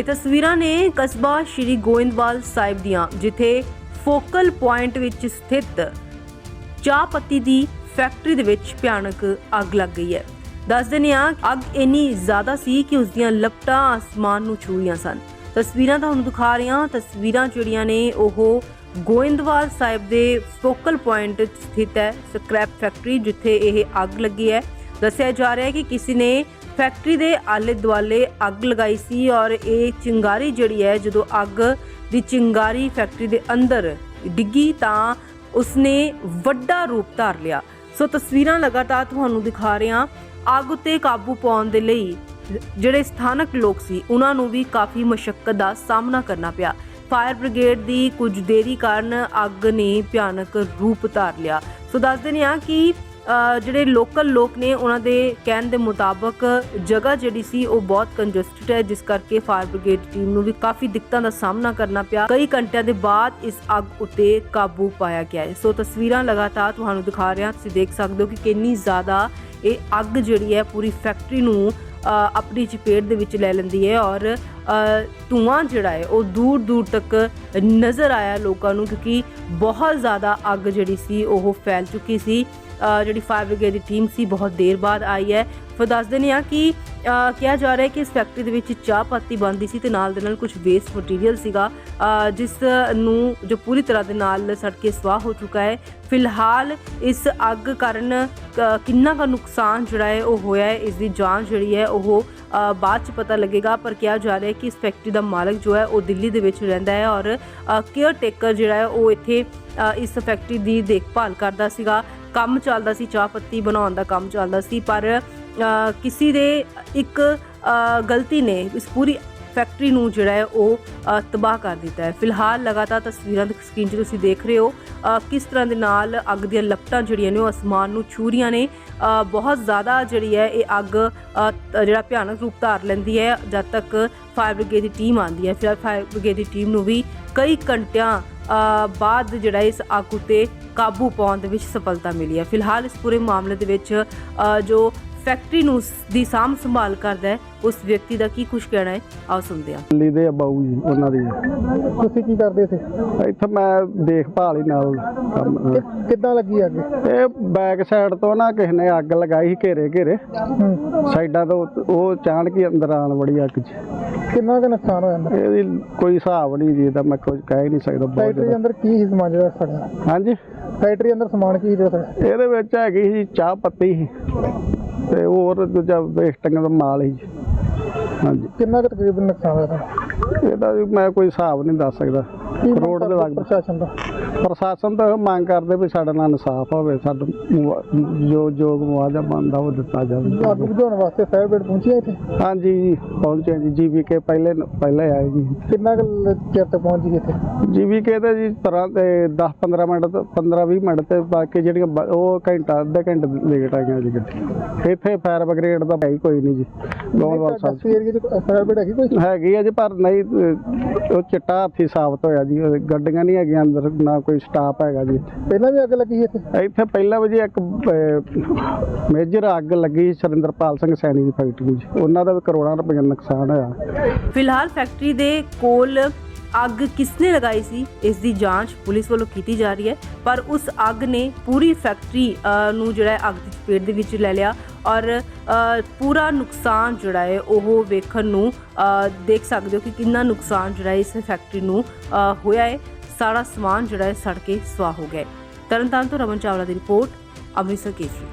ਇਹ ਤਸਵੀਰਾਂ ਨੇ ਕਸਬਾ ਸ਼੍ਰੀ ਗੋਇੰਦਵਾਲ ਸਾਹਿਬ ਦੀਆਂ, ਜਿੱਥੇ ਫੋਕਲ ਪੁਆਇੰਟ ਵਿੱਚ ਸਥਿਤ ਚਾਹ ਪੱਤੀ ਦੀ ਫੈਕਟਰੀ ਦੇ ਵਿੱਚ ਭਿਆਨਕ ਅੱਗ ਲੱਗ ਗਈ ਹੈ। ਦੱਸ ਦਿੰਦੇ ਹਾਂ, ਅੱਗ ਇੰਨੀ ਜ਼ਿਆਦਾ ਸੀ ਕਿ ਉਸ ਦੀਆਂ ਲਪਟਾਂ ਆਸਮਾਨ ਨੂੰ ਛੂ ਰਹੀਆਂ ਸਨ। ਤਸਵੀਰਾਂ ਤੁਹਾਨੂੰ ਦਿਖਾ ਰਹੇ ਹਾਂ। ਤਸਵੀਰਾਂ ਜਿਹੜੀਆਂ ਨੇ, ਉਹ ਗੋਇੰਦਵਾਲ ਸਾਹਿਬ ਦੇ ਫੋਕਲ ਪੁਆਇੰਟ ਸਥਿਤ ਹੈ, ਸਕ੍ਰੈਪ ਫੈਕਟਰੀ, ਜਿੱਥੇ ਇਹ ਅੱਗ ਲੱਗੀ ਹੈ। ਦੱਸਿਆ ਜਾ ਰਿਹਾ ਹੈ ਕਿ ਕਿਸੇ ਨੇ ਫੈਕਟਰੀ ਦੇ ਆਲੇ ਦੁਆਲੇ ਅੱਗ ਲਗਾਈ ਸੀ ਔਰ ਇਹ ਚਿੰਗਾਰੀ ਜਿਹੜੀ ਹੈ, ਜਦੋਂ ਅੱਗ ਦੀ ਚਿੰਗਾਰੀ ਫੈਕਟਰੀ ਦੇ ਅੰਦਰ ਡਿੱਗੀ ਤਾਂ ਉਸਨੇ ਵੱਡਾ ਰੂਪ ਧਾਰ ਲਿਆ। ਸੋ ਤਸਵੀਰਾਂ ਲਗਾਤਾਰ ਤੁਹਾਨੂੰ ਦਿਖਾ ਰਹੇ ਹਾਂ। ਅੱਗ ਉੱਤੇ ਕਾਬੂ ਪਾਉਣ ਦੇ ਲਈ ਜਿਹੜੇ ਸਥਾਨਕ ਲੋਕ ਸੀ, ਉਹਨਾਂ ਨੂੰ ਵੀ ਕਾਫੀ ਮੁਸ਼ਕਲ ਦਾ ਸਾਹਮਣਾ ਕਰਨਾ ਪਿਆ। ਫਾਇਰ ਬ੍ਰਿਗੇਡ ਦੀ ਕੁਝ ਦੇਰੀ ਕਾਰਨ ਅੱਗ ਨੇ ਭਿਆਨਕ ਰੂਪ ਧਾਰ ਲਿਆ। ਸੋ ਦੱਸ ਦਿੰਦੇ ਹਾਂ ਕਿ ਜਿਹੜੇ ਲੋਕਲ ਲੋਕ ਨੇ ਉਹਨਾਂ ਦੇ ਕਹਿਣ ਦੇ ਮੁਤਾਬਕ ਜਗ੍ਹਾ ਜਿਹੜੀ ਸੀ ਉਹ ਬਹੁਤ ਕੰਜਸਟਡ ਹੈ ਜਿਸ ਕਰਕੇ ਫਾਇਰ ਬ੍ਰਿਗੇਡ ਟੀਮ ਨੂੰ ਵੀ ਕਾਫੀ ਦਿੱਕਤਾਂ ਦਾ ਸਾਹਮਣਾ ਕਰਨਾ ਪਿਆ। ਕਈ ਘੰਟਿਆਂ ਦੇ ਬਾਅਦ ਇਸ ਅੱਗ ਉੱਤੇ ਕਾਬੂ ਪਾਇਆ ਗਿਆ ਹੈ। ਸੋ ਤਸਵੀਰਾਂ ਲਗਾਤਾਰ ਤੁਹਾਨੂੰ ਦਿਖਾ ਰਿਹਾ ਤੁਸੀਂ ਦੇਖ ਸਕਦੇ ਹੋ ਕਿ ਕਿੰਨੀ ਜ਼ਿਆਦਾ ਇਹ ਅੱਗ ਜਿਹੜੀ ਹੈ ਪੂਰੀ ਫੈਕਟਰੀ ਨੂੰ ਆਪਣੀ ਚਪੇਟ ਦੇ ਵਿੱਚ ਲੈ ਲੈਂਦੀ ਹੈ ਔਰ ਅ, ਧੂਆਂ ਜਿਹੜਾ ਹੈ ਉਹ ਦੂਰ ਦੂਰ ਤੱਕ ਨਜ਼ਰ ਆਇਆ ਲੋਕਾਂ ਨੂੰ ਕਿਉਂਕਿ ਬਹੁਤ ਜ਼ਿਆਦਾ ਅੱਗ ਜਿਹੜੀ ਸੀ ਉਹ ਫੈਲ ਚੁੱਕੀ ਸੀ। ਜਿਹੜੀ ਫਾਇਰ ਬ੍ਰਿਗੇਡ ਦੀ ਟੀਮ ਸੀ, ਬਹੁਤ ਦੇਰ ਬਾਅਦ ਆਈ ਹੈ। ਫਿਰ ਦੱਸ ਦਿੰਦੇ ਹਾਂ ਕਿ ਕਿਹਾ ਜਾ ਰਿਹਾ ਹੈ ਕਿ ਇਸ ਫੈਕਟਰੀ ਦੇ ਵਿੱਚ ਚਾਹ ਪੱਤੀ ਬਣਦੀ ਸੀ ਤੇ ਨਾਲ ਦੇ ਨਾਲ ਕੁਝ ਵੇਸਟ ਮਟੀਰੀਅਲ ਸੀਗਾ। ਜਿਸ ਨੂੰ ਜੋ ਪੂਰੀ ਤਰ੍ਹਾਂ ਦੇ ਨਾਲ ਸੜ ਕੇ ਸਵਾਹ ਹੋ ਚੁੱਕਾ ਹੈ। ਫਿਲਹਾਲ ਇਸ ਅੱਗ ਕਾਰਨ ਕਿੰਨਾ ਕੁ ਨੁਕਸਾਨ ਜਿਹੜਾ ਹੈ, ਉਹ ਹੋਇਆ ਹੈ, ਇਸ ਦੀ ਜਾਂਚ ਜਿਹੜੀ ਹੈ, ਉਹ ਬਾਅਦ ਚ ਪਤਾ ਲੱਗੇਗਾ। ਪਰ ਕਿਹਾ ਜਾ ਰਿਹਾ ਹੈ ਕਿ ਇਸ ਫੈਕਟਰੀ ਦਾ ਮਾਲਕ ਜੋ ਹੈ, ਉਹ ਦਿੱਲੀ ਦੇ ਵਿੱਚ ਰਹਿੰਦਾ ਹੈ ਔਰ ਕੇਅਰ ਟੇਕਰ ਜਿਹੜਾ ਹੈ, ਉਹ ਇੱਥੇ ਇਸ ਫੈਕਟਰੀ ਦੀ ਦੇਖਭਾਲ ਕਰਦਾ ਸੀਗਾ। ਕੰਮ ਚੱਲਦਾ ਸੀ, ਚਾਹ ਪੱਤੀ ਬਣਾਉਣ ਦਾ ਕੰਮ ਚੱਲਦਾ ਸੀ, ਪਰ ਕਿਸੇ ਦੇ ਇੱਕ ਗਲਤੀ ਨੇ ਇਸ ਪੂਰੀ ਫੈਕਟਰੀ ਨੂੰ ਜਿਹੜਾ ਹੈ ਉਹ ਤਬਾਹ ਕਰ ਦਿੱਤਾ ਹੈ। ਫਿਲਹਾਲ ਲਗਾਤਾਰ ਤਸਵੀਰਾਂ ਦੀ ਸਕਰੀਨ 'ਚ ਤੁਸੀਂ ਦੇਖ ਰਹੇ ਹੋ ਕਿਸ ਤਰ੍ਹਾਂ ਦੇ ਨਾਲ ਅੱਗ ਦੀਆਂ ਲਪਟਾਂ ਜਿਹੜੀਆਂ ਨੇ ਉਹ ਅਸਮਾਨ ਨੂੰ ਛੂ ਰਹੀਆਂ ਨੇ। ਬਹੁਤ ਜ਼ਿਆਦਾ ਜਿਹੜੀ ਹੈ ਇਹ ਅੱਗ ਜਿਹੜਾ ਭਿਆਨਕ ਰੂਪ ਧਾਰ ਲੈਂਦੀ ਹੈ, ਜਦ ਤੱਕ ਫਾਇਰ ਬ੍ਰਿਗੇਡ ਦੀ ਟੀਮ ਆਉਂਦੀ ਹੈ। ਫਿਰ ਫਾਇਰ ਬ੍ਰਿਗੇਡ ਦੀ ਟੀਮ ਨੂੰ ਵੀ ਕਈ ਘੰਟਿਆਂ ਬਾਅਦ ਜਿਹੜਾ ਇਸ ਅੱਗ ਉਤੇ ਕਾਬੂ ਪਾਉਣ ਦੇ ਵਿੱਚ ਸਫਲਤਾ ਮਿਲੀ ਹੈ। ਫਿਲਹਾਲ ਇਸ ਪੂਰੇ ਮਾਮਲੇ ਦੇ ਵਿੱਚ ਜੋ ਫੈਕਟਰੀ ਨੂੰ ਦੀ ਸਾਂਭ ਸੰਭਾਲ ਕਰਦਾ ਹੈ ਉਸ ਵਿਅਕਤੀ ਦਾ ਕੀ ਕੁਝ ਕਹਿਣਾ ਹੈ? ਆਓ ਸੁਣਦੇ ਹਾਂ। ਦਿੱਲੀ ਦੇ ਆ ਬਾਊ ਜੀ ਉਹਨਾਂ ਦੀ। ਤੁਸੀਂ ਕੀ ਕਰਦੇ ਸੀ? ਇੱਥੇ ਮੈਂ ਦੇਖਭਾਲ ਹੀ ਨਾਲ ਕੰਮ ਕਿ- ਕਿੱਦਾਂ ਲੱਗੀ ਅੱਗ? ਇਹ ਬੈਕ ਸਾਈਡ ਤੋਂ ਨਾ ਕਿਸੇ ਨੇ ਅੱਗ ਲਗਾਈ ਸੀ ਘੇਰੇ ਘੇਰੇ। ਸਾਈਡਾਂ ਤੋਂ ਉਹ ਅਚਾਨਕ ਹੀ ਅੰਦਰ ਆਣ ਵੜੀ ਅੱਗ 'ਚ ਕਿੰਨਾ ਕੁ ਨੁਕਸਾਨ ਹੋਇਆ ਅੰਦਰ? ਇਹਦੀ ਕੋਈ ਹਿਸਾਬ ਨਹੀਂ ਜੀ ਤਾਂ ਮੈਂ ਕੁਝ ਕਹਿ ਹੀ ਨਹੀਂ ਸਕਦਾ ਬਹੁਤ ਫੈਕਟਰੀ। ਅੰਦਰ ਕੀ ਸਮਾਨ ਜਿਹੜਾ ਸੜਿਆ ਹਾਂਜੀ। ਫੈਕਟਰੀ ਅੰਦਰ ਸਮਾਨ ਕੀ ਜਿਹੜਾ ਸੜਿਆ ਇਹਦੇ ਵਿੱਚ ਹੈਗੀ ਸੀ ਚਾਹ ਪੱਤੀ ਸੀ। ਹੋਰ ਦੂਜਾ ਵੇਸਟਿੰਗ ਦਾ ਮਾਲ ਸੀ ਹਾਂਜੀ। ਕਿੰਨਾ ਕੁ ਤਕਰੀਬਨ ਨੁਕਸਾਨ ਹੋਇਆ? ਇਹਦਾ ਵੀ ਮੈਂ ਕੋਈ ਹਿਸਾਬ ਨਹੀਂ ਦੱਸ ਸਕਦਾ। ਕਰੋੜ ਦੇ ਲਗਭਗ ਪ੍ਰਸ਼ਾਸਨ ਦਾ। ਪ੍ਰਸ਼ਾਸਨ ਤਾਂ ਮੰਗ ਕਰਦੇ ਵੀ ਸਾਡੇ ਨਾਲ ਇਨਸਾਫ ਹੋਵੇ ਸਾਡਾ ਜੋ ਜੋ ਮੁਆਵਜ਼ਾ ਬਣਦਾ ਉਹ ਦਿੱਤਾ ਅੱਗ ਜਾਵੇ ਬੁਝਾਉਣ ਵਾਸਤੇ ਫਾਇਰ ਬ੍ਰਿਗੇਡ ਪਹੁੰਚੀ ਇੱਥੇ? ਹਾਂਜੀ ਜੀ ਪਹੁੰਚੇ ਜੀ ਜੀਵੀਕੇ ਪਹਿਲੇ ਪਹਿਲੇ ਆਏ ਜੀ। ਕਿੰਨਾ ਕੁ ਚਿਰ ਤੱਕ ਪਹੁੰਚ ਗਈ ਇੱਥੇ? ਜੀਵੀਕੇ ਤੇ ਜੀ ਤਰ੍ਹਾਂ ਤੇ 10 15 ਮਿੰਟ ਤੋਂ 15 20 ਮਿੰਟ ਤੇ ਬਾਕੀ ਜਿਹੜੀਆਂ ਉਹ ਘੰਟਾ ਅੱਧੇ ਘੰਟੇ ਲੇਟ ਆਈਆਂ ਜੀ ਗੱਡੀ। ਇੱਥੇ ਫਾਇਰ ਬ੍ਰਿਗੇਡ ਦਾ ਹੀ ਕੋਈ ਨਹੀਂ ਜੀ। ਗੋਲਵਾਲ ਸਾਹਿਬ ਫਾਇਰ ਬ੍ਰਿਗੇਡ ਹੈਗੀ ਕੋਈ? ਹੈਗੀ ਆ ਜੀ ਪਰ ਨਹੀਂ ਉਹ ਚਿੱਟਾ ਹੱਥੀ ਸਾਬਤ ਹੋਇਆ ਜੀ ਉਹ ਗੱਡੀਆਂ ਨਹੀਂ ਹੈਗੀਆਂ ਅੰਦਰ ਨਾ ਕੋਈ ਸਟਾਫ ਹੈਗਾ ਜੀ। ਪਹਿਲਾਂ ਵੀ ਅੱਗ ਲੱਗੀ ਸੀ ਇੱਥੇ? ਇੱਥੇ ਪਹਿਲਾਂ ਵੀ ਜੀ ਇੱਕ ਮੇਜਰ ਅੱਗ ਲੱਗੀ ਸਰਿੰਦਰਪਾਲ ਸਿੰਘ ਸੈਣੀ ਦੀ ਫੈਕਟਰੀ 'ਚ। ਉਹਨਾਂ ਦਾ ਵੀ ਕਰੋੜਾਂ ਰੁਪਏ ਦਾ ਨੁਕਸਾਨ ਹੋਇਆ। ਫਿਲਹਾਲ ਫੈਕਟਰੀ ਦੇ ਕੋਲ ਅੱਗ ਕਿਸਨੇ ਲਗਾਈ ਸੀ ਇਸ ਦੀ ਜਾਂਚ ਪੁਲਿਸ ਵੱਲੋਂ ਕੀਤੀ ਜਾ ਰਹੀ ਹੈ। ਪਰ ਉਸ ਅੱਗ ਨੇ ਪੂਰੀ ਫੈਕਟਰੀ ਨੂੰ ਜਿਹੜਾ ਹੈ ਅੱਗ ਦੀ ਚਪੇਟ ਦੇ ਵਿੱਚ ਲੈ ਲਿਆ। ਔਰ ਪੂਰਾ ਨੁਕਸਾਨ ਜਿਹੜਾ ਹੈ, ਉਹ ਵੇਖਣ ਨੂੰ ਦੇਖ ਸਕਦੇ ਹੋ ਕਿ ਕਿੰਨਾ ਨੁਕਸਾਨ ਜਿਹੜਾ ਇਸ ਫੈਕਟਰੀ ਨੂੰ ਹੋਇਆ ਹੈ। ਸਾਰਾ ਸਮਾਨ ਜਿਹੜਾ ਹੈ ਸੜ ਕੇ ਸਵਾਹ ਹੋ ਗਿਆ ਤਰਨਤਾਰਨ ਤੋਂ ਰਮਨ ਚਾਵਲਾ ਦੀ ਰਿਪੋਰਟ, ਅੰਮ੍ਰਿਤਸਰ ਕੇਸਰੀ